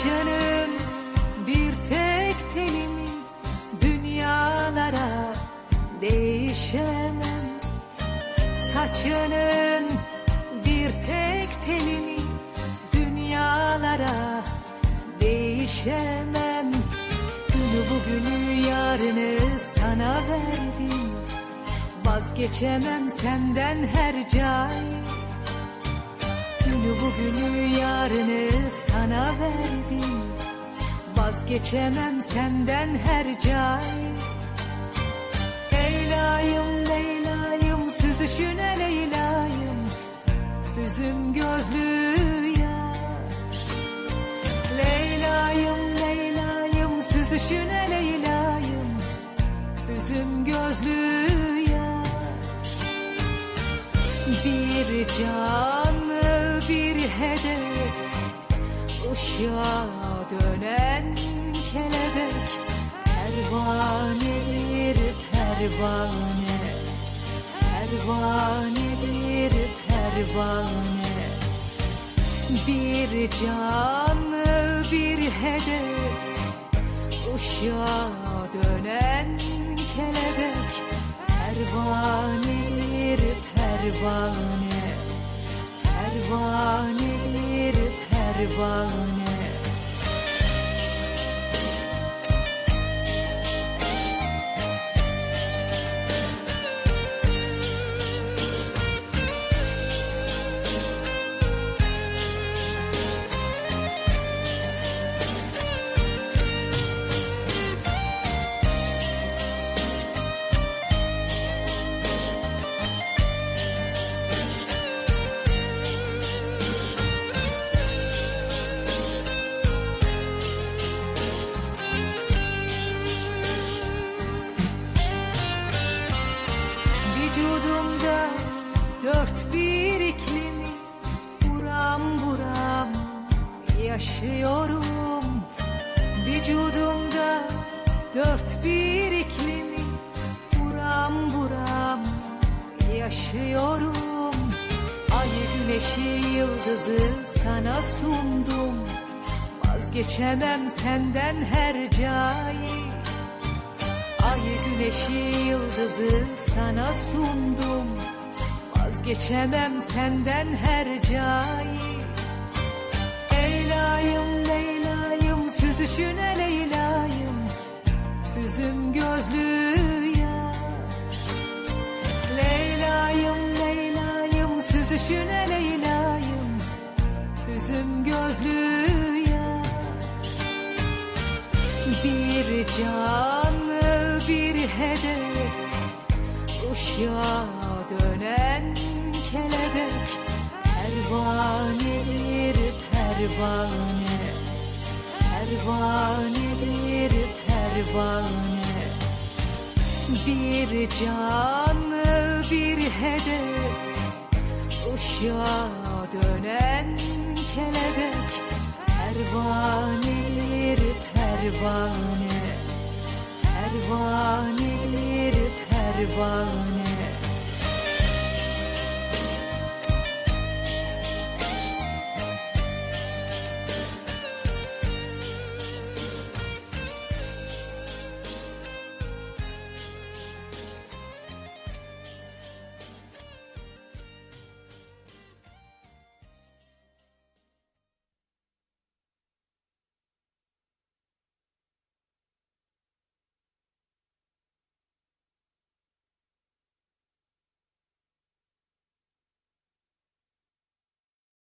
Saçının bir tek telini dünyalara değişemem. Saçının bir tek telini dünyalara değişemem. Günü bugünü yarını sana verdim. Vazgeçemem senden her cay Günü bugünü yarını sana verdim. Vazgeçemem senden her cay. Leyla'yım Leyla'yım süzüşüne Leyla'yım. Üzüm gözlü yar. Leyla'yım Leyla'yım süzüşüne Leyla'yım. Üzüm gözlü yar. Bir canlı bir hedef Uşağa dönen kelebek Pervanedir pervane. Pervanedir pervane. Bir canlı bir hedef. Uşağa dönen kelebek Pervanedir pervane. Pervanedir pervane dört bir iklimi Buram buram yaşıyorum. Vücudumda dört bir iklimi Buram buram yaşıyorum. Ayı güneşi yıldızı sana sundum. Vazgeçemem senden her cayı. Ayı güneşi yıldızı sana sundum Vazgeçemem senden her cayı Leyla'yım Leyla'yım süzüşüne Leyla'yım. Üzüm gözlü yar. Leyla'yım Leyla'yım süzüşüne Leyla'yım. Üzüm gözlü yar. Bir canlı bir hedef. Uşağa dönen kelebek Pervanedir pervane. Pervanedir pervane. Bir canlı bir hedef. Uşağa dönen kelebek Pervanedir pervane. Pervanedir pervane